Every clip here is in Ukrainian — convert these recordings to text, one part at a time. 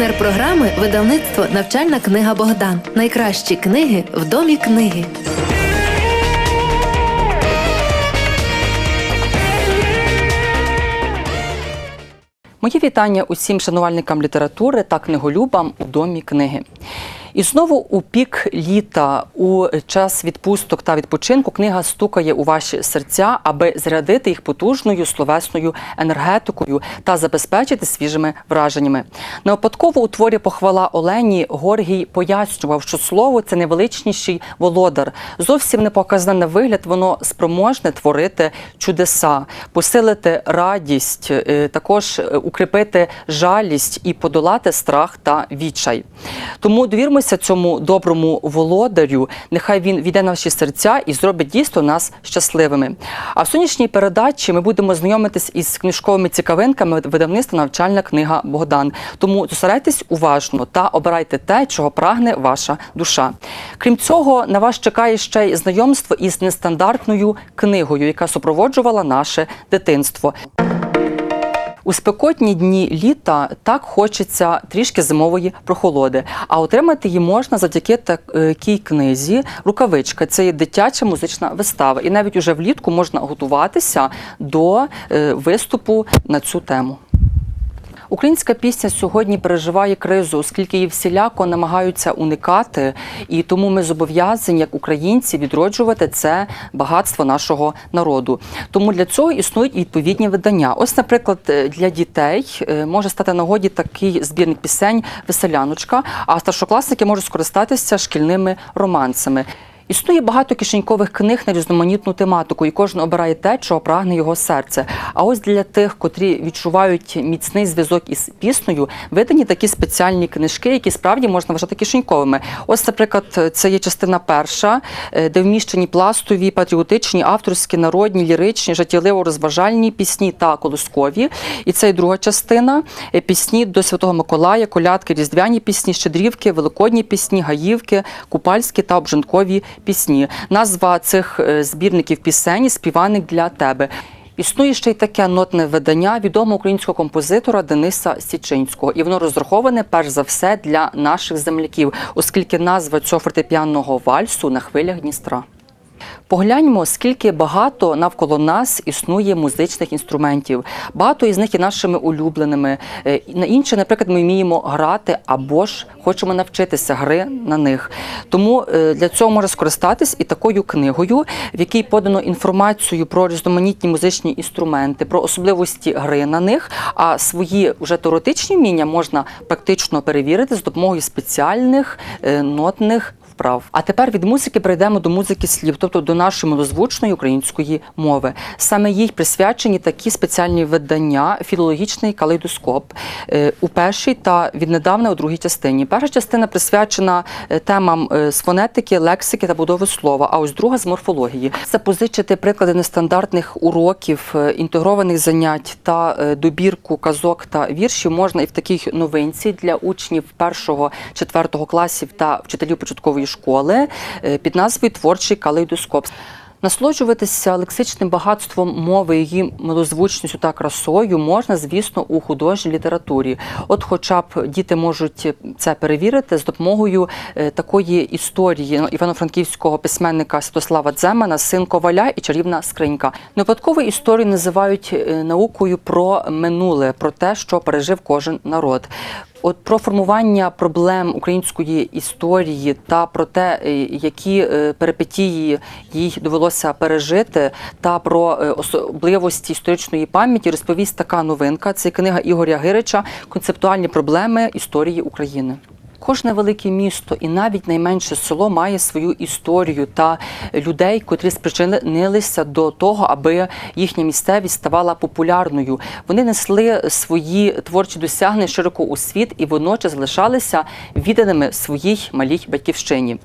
Партнер програми видавництво Навчальна книга Богдан. Найкращі книги в домі книги. Мої вітання усім шанувальникам літератури та книголюбам у домі книги. І знову у пік літа, у час відпусток та відпочинку, книга стукає у ваші серця, аби зарядити їх потужною словесною енергетикою та забезпечити свіжими враженнями. Не випадково у творі похвала Олені Горгій пояснював, що слово це найвеличніший володар. Зовсім не показане на вигляд, воно спроможне творити чудеса, посилити радість, е, також е, укріпити жалість і подолати страх та відчай. Тому довірмося цьому доброму володарю. Нехай він війде наші серця і зробить дійсно нас щасливими. А в сьогоднішній передачі ми будемо знайомитись із книжковими цікавинками видавництва навчальна книга Богдан. Тому зосередьтесь уважно та обирайте те, чого прагне ваша душа. Крім цього, на вас чекає ще й знайомство із нестандартною книгою, яка супроводжувала наше дитинство. У спекотні дні літа так хочеться трішки зимової прохолоди, а отримати її можна завдяки такій книзі. Рукавичка це є дитяча музична вистава, і навіть уже влітку можна готуватися до е, виступу на цю тему. Українська пісня сьогодні переживає кризу, оскільки її всіляко намагаються уникати, і тому ми зобов'язані, як українці, відроджувати це багатство нашого народу. Тому для цього існують відповідні видання. Ось, наприклад, для дітей е, може стати нагоді такий збірник пісень Веселяночка, а старшокласники можуть скористатися шкільними романсами. Існує багато кишенькових книг на різноманітну тематику, і кожен обирає те, чого прагне його серце. А ось для тих, котрі відчувають міцний зв'язок із піснею, видані такі спеціальні книжки, які справді можна вважати кишеньковими. Ось, наприклад, це є частина перша, е, де вміщені пластові, патріотичні, авторські, народні, ліричні, життєливо-розважальні пісні та колоскові. І це і друга частина е, пісні до Святого Миколая, колядки, різдвяні пісні, щедрівки, великодні пісні, гаївки, купальські та обжанкові пісні. Назва цих е, збірників пісень співаник для тебе. Існує ще й таке нотне видання відомого українського композитора Дениса Січинського, і воно розраховане перш за все для наших земляків, оскільки назва цього фортепіанного вальсу на хвилях Дністра. Погляньмо, скільки багато навколо нас існує музичних інструментів. Багато із них є нашими улюбленими. Е, На інші, наприклад, ми вміємо грати або ж хочемо навчитися гри на них. Тому е, для цього може скористатись і такою книгою, в якій подано інформацію про різноманітні музичні інструменти, про особливості гри на них. А свої вже теоретичні вміння можна практично перевірити з допомогою спеціальних е, нотних вправ. А тепер від музики перейдемо до музики слів, тобто до нашої милозвучної української мови. Саме їй присвячені такі спеціальні видання, філологічний калейдоскоп е, у першій та віднедавна у другій частині. Перша частина присвячена е, темам е, з фонетики, лексики та будови слова. А ось друга з морфології. Запозичити приклади нестандартних уроків, інтегрованих занять та добірку казок та віршів можна і в такій новинці для учнів першого четвертого класів та вчителів початкової школи е, під назвою Творчий калейдоскоп. Насолоджуватися лексичним багатством мови, її милозвучністю та красою можна, звісно, у художній літературі. От, хоча б діти можуть це перевірити з допомогою е, такої історії івано-франківського письменника Святослава Дземана Син коваля і чарівна скринька. Невипадково історію називають е, наукою про минуле, про те, що пережив кожен народ. От про формування проблем української історії та про те, е, які е, перипетії їй довелося пережити, та про е, особливості історичної пам'яті розповість така новинка. Це книга Ігоря Гирича Концептуальні проблеми історії України. Кожне велике місто і навіть найменше село має свою історію та людей, котрі спричинилися до того, аби їхня місцевість ставала популярною. Вони несли свої творчі досягнення широко у світ і водночас залишалися відданими своїй малій батьківщині.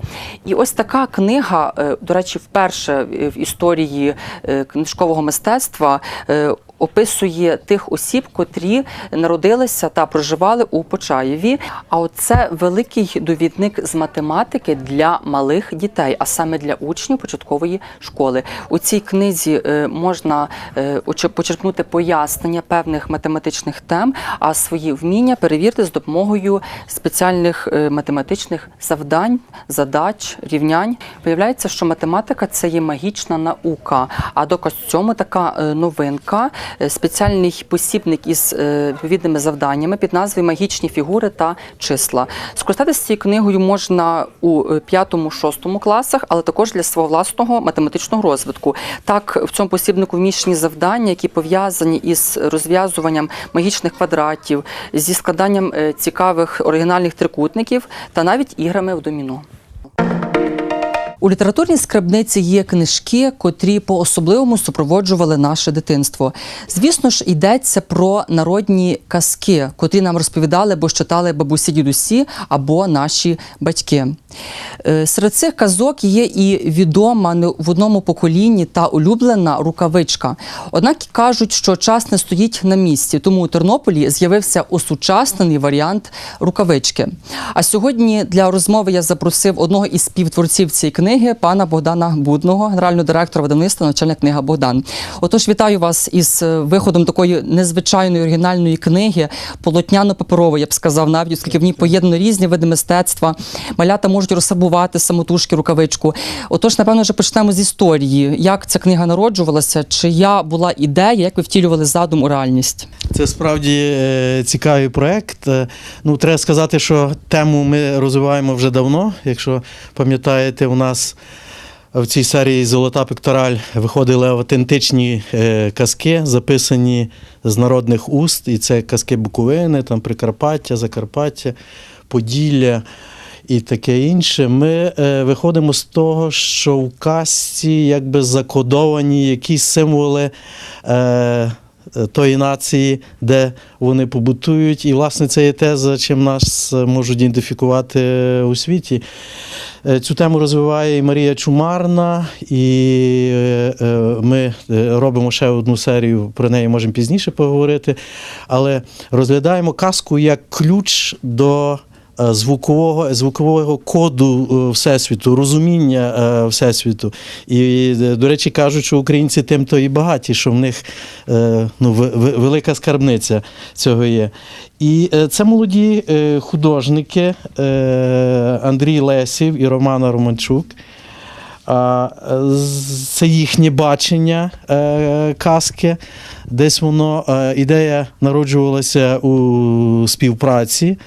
І ось така книга, е, до речі, вперше в історії е, книжкового мистецтва е, описує тих осіб, котрі народилися та проживали у Почаєві. А оце великий довідник з математики для малих дітей, а саме для учнів початкової школи. У цій книзі е, можна е, почерпнути пояснення певних математичних тем, а свої вміння перевірити з допомогою спеціальних е, математичних завдань, задач, рівнянь. Виявляється, що математика це є магічна наука. А доказ цьому така новинка, спеціальний посібник із е, відповідними завданнями під назвою Магічні фігури та числа. Скористатися цією книгою можна у 5-6 класах, але також для свого власного математичного розвитку. Так, в цьому посібнику вміщені завдання, які пов'язані із розв'язуванням магічних квадратів, зі складанням е, цікавих оригінальних трикутників та навіть іграми в доміно. У літературній скарбниці є книжки, котрі по-особливому супроводжували наше дитинство. Звісно ж, йдеться про народні казки, котрі нам розповідали або читали бабусі дідусі або наші батьки. Е, Серед цих казок є і відома в одному поколінні та улюблена рукавичка. Однак кажуть, що час не стоїть на місці, тому у Тернополі з'явився осучаснений варіант рукавички. А сьогодні для розмови я запросив одного із співтворців цієї книги, пана Богдана Будного, генерального директора видавництва Навчальна книга Богдан. Отож, вітаю вас із е, виходом такої незвичайної оригінальної книги, полотняно-паперової, я б сказав, навіть оскільки в ній поєднано різні види мистецтва. Малята можуть розсабувати самотужки рукавичку. Отож, напевно, вже почнемо з історії. Як ця книга народжувалася? Чия була ідея, як ви втілювали задум у реальність? Це справді е, цікавий проект. Е, Ну, треба сказати, що тему ми розвиваємо вже давно. Якщо пам'ятаєте, у нас в цій серії Золота пектораль виходили автентичні е, казки, записані з народних уст. І це казки Буковини, там Прикарпаття, Закарпаття, Поділля. І таке інше, ми е, виходимо з того, що в казці якби закодовані якісь символи е, тої нації, де вони побутують. І, власне, це є те, за чим нас е, можуть ідентифікувати у світі. Е, Цю тему розвиває і Марія Чумарна, і е, е, ми е, робимо ще одну серію, про неї можемо пізніше поговорити. Але розглядаємо казку як ключ до е, звукового, звукового коду е, Всесвіту, розуміння е, Всесвіту. І, е, до речі, кажуть, що українці тим то і багаті, що в них е, ну, велика скарбниця цього є. І е, це молоді е, художники е, Андрій Лесів і Романа Романчук. Е, Це їхнє бачення е, казки. Десь воно е, ідея народжувалася у співпраці.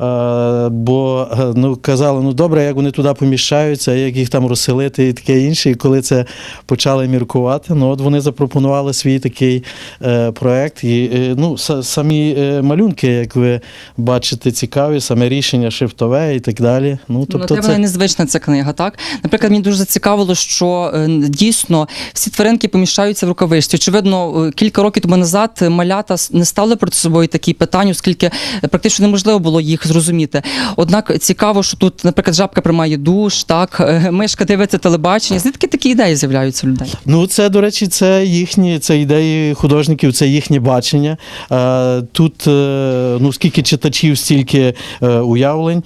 Е, Бо е, ну, казали, ну добре, як вони туди поміщаються, як їх там розселити і таке інше. І коли це почали міркувати, ну от вони запропонували свій такий е, проект. І ну, самі малюнки, як ви бачите, цікаві, саме рішення шрифтове і так далі. Ну, Тобто тобто це це... незвична ця книга, так? Наприклад, мені дуже зацікавило, що дійсно всі тваринки поміщаються в рукавичці. Очевидно, кілька років тому назад малята не стали перед собою такі питання, оскільки практично неможливо було їх зрозуміти. Однак цікаво, що тут, наприклад, жабка приймає душ, так, е, мишка дивиться телебачення. Звідки такі ідеї з'являються у людей? Ну, це, до речі, це їхні це ідеї художників, це їхнє бачення. Е, Тут е, ну, скільки читачів, стільки уявлень.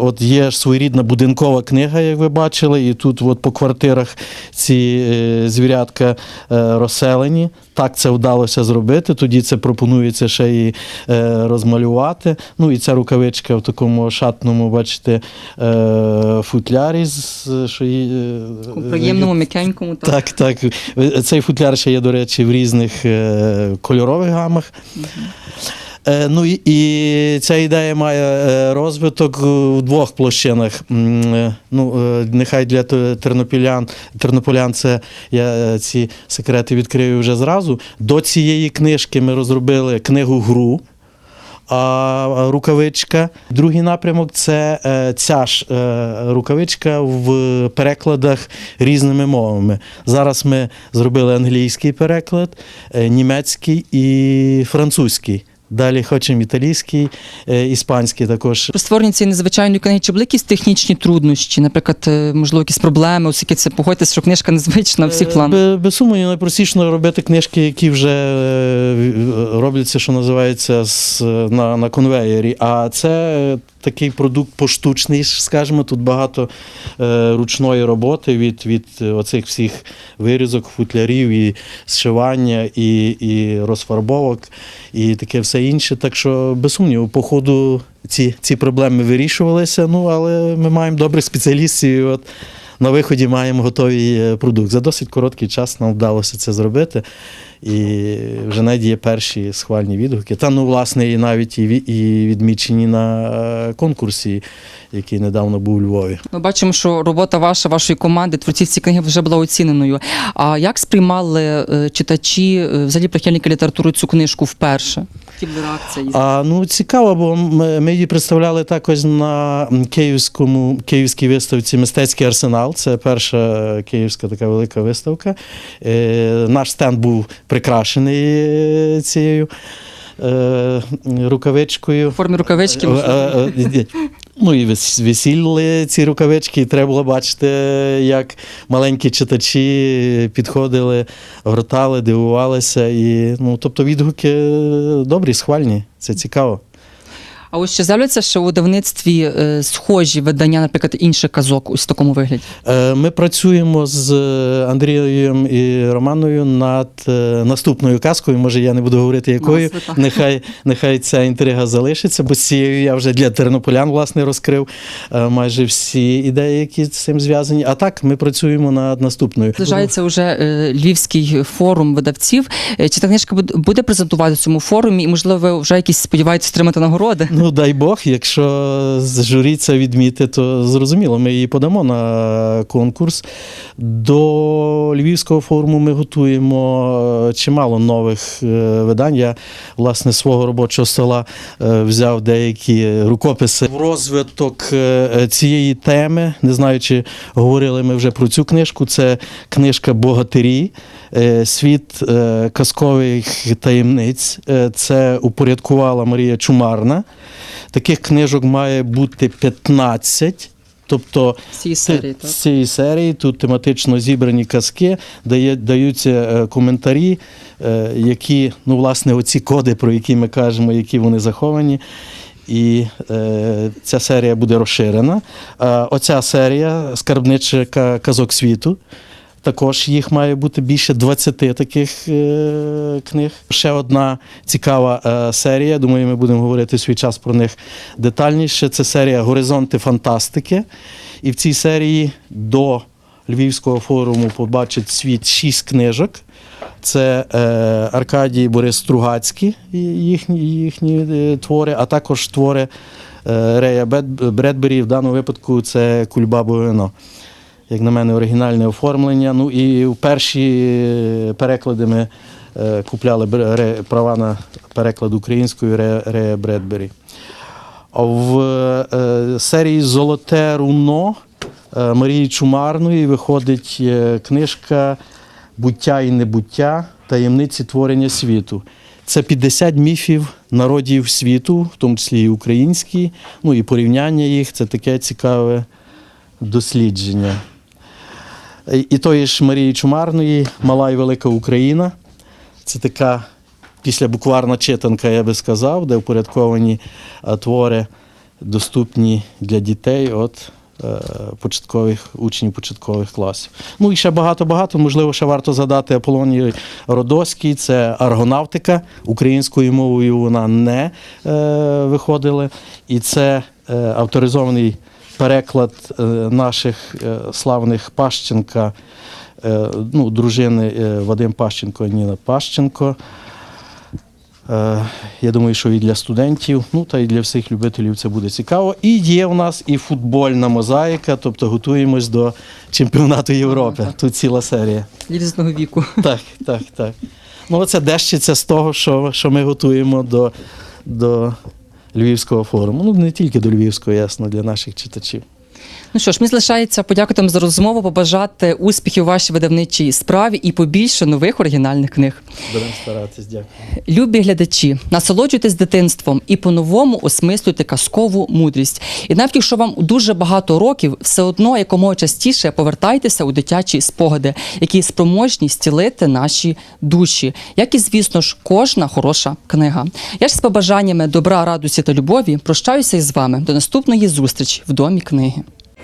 От є ж своєрідна будинкова книга, як ви бачили, і тут от по квартирах ці звірятка розселені. Так це вдалося зробити. Тоді це пропонується ще і розмалювати. Ну і ця рукавичка в такому шатному, бачите, е, футлярі, з- що її, е, У приємному, м'якенькому. Так. так, так. Цей футляр ще є, до речі, в різних е, кольорових гамах. Е, Ну і, і ця ідея має розвиток у двох площинах. Ну, нехай для те- тернополян, це я ці секрети відкрию вже зразу. До цієї книжки ми розробили книгу гру. А рукавичка. Другий напрямок це е, ця ж е, рукавичка в перекладах різними мовами. Зараз ми зробили англійський переклад, е, німецький і французький. Далі хочемо італійський, е, іспанський також. При створенні цієї незвичайної книги чи були якісь технічні труднощі, наприклад, е, можливо, якісь проблеми, оскільки це погодьтеся, що книжка незвична всіх планах. Без, сумніву, найпростіше робити книжки, які вже е, робляться, що називається, на, на конвеєрі. А це е, такий продукт поштучний, скажімо, тут багато е, ручної роботи від, від оцих всіх вирізок, футлярів, і зшивання, і, і розфарбовок, і таке все інше. Так що, без сумніву, по ходу ці, ці проблеми вирішувалися, ну, але ми маємо добрих спеціалістів. От, на виході маємо готовий е, продукт. За досить короткий час нам вдалося це зробити. І вже навіть є перші схвальні відгуки. Та ну, власне, і навіть і, відмічені на е, конкурсі, який недавно був у Львові. Ми бачимо, що робота ваша, вашої команди, творців цієї книги вже була оціненою. А як сприймали е, читачі, взагалі прихильники літератури цю книжку вперше? Які були? А ну цікаво, бо ми, її представляли також на київському київській виставці Мистецький арсенал. Це перша київська така велика виставка. Е, наш стенд був прикрашений е, цією рукавичкою. В формі рукавички? Е, е, е, Ну і вес- весілли ці рукавички, і треба було бачити, як маленькі читачі підходили, гортали, дивувалися. І, ну, тобто відгуки добрі, схвальні, це цікаво. А ось чи з'являться ще у видавництві е, схожі видання, наприклад, інших казок ось в такому вигляді? Е, Ми працюємо з е, Андрієм і Романою над наступною казкою. Може, я не буду говорити якою. Нехай, нехай ця інтрига залишиться, бо з цією я вже для тернополян власне розкрив майже всі ідеї, які з цим зв'язані. А так ми працюємо над наступною. Наближається вже Львівський форум видавців. Чи та книжка буде- презентувати в цьому форумі? І, можливо, ви вже якісь сподіваєтесь отримати нагороди? Ну, дай Бог, якщо журі це відміти, то зрозуміло, ми її подамо на конкурс. До Львівського форуму ми готуємо е, чимало нових е, видань. Я, власне, свого робочого стола е, взяв деякі рукописи в розвиток цієї теми. Не знаю, чи говорили ми вже про цю книжку. Це книжка Богатирі, світ е, казкових таємниць. Е, Це упорядкувала Марія Чумарна. Таких книжок має бути 15. Тобто З цієї серії, так? З цієї серії тут тематично зібрані казки, дає, даються е, коментарі, е, які, ну, власне, оці коди, про які ми кажемо, які вони заховані. І е, ця серія буде розширена. Е, оця серія скарбничка казок світу. Також їх має бути більше 20 таких е, книг. Ще одна цікава е, серія. Думаю, ми будемо говорити свій час про них детальніше. Це серія Горизонти фантастики. І в цій серії до Львівського форуму побачить світ шість книжок. Це е, Аркадій Борис Стругацький, їхні, їхні е, твори, а також твори е, Рея Бредбері. В даному випадку це Кульбабове вино. Як на мене, оригінальне оформлення. Ну і в перші е, переклади ми е, купляли права на переклад українською Ре- Рея Бредбері. В е, серії Золоте руно Марії Чумарної виходить книжка Буття і небуття таємниці творення світу. Це 50 міфів народів світу, в тому числі і українські, ну і порівняння їх це таке цікаве дослідження. І тої ж Марії Чумарної Мала і Велика Україна. Це така після букварна читанка, я би сказав, де впорядковані е, твори доступні для дітей от е, початкових учнів початкових класів. Ну і ще багато-багато. Можливо, ще варто згадати Аполлоній Родоський, це аргонавтика. Українською мовою вона не е, виходила. І це е, авторизований переклад е, наших е, славних Пащенка, е, ну, дружини Вадим Пащенко і Ніна Пащенко. Я думаю, що і для студентів, ну та і для всіх любителів це буде цікаво. І є в нас і футбольна мозаїка, тобто готуємось до чемпіонату Європи. Тут ціла серія. Різного віку. Так, так, так. Ну, це дещиться з того, що, що ми готуємо до, до Львівського форуму. Ну, не тільки до Львівського, ясно, для наших читачів. Ну що ж, мені залишається подякувати вам за розмову, побажати успіхів у вашій видавничій справі і побільше нових оригінальних книг. Будемо старатись, дякую. Любі глядачі, насолоджуйтесь дитинством і по-новому осмислюйте казкову мудрість. І навіть якщо вам дуже багато років, все одно якомога частіше повертайтеся у дитячі спогади, які спроможні зцілити наші душі, як і, звісно ж, кожна хороша книга. Я ж з побажаннями добра, радості та любові прощаюся із вами до наступної зустрічі в домі книги.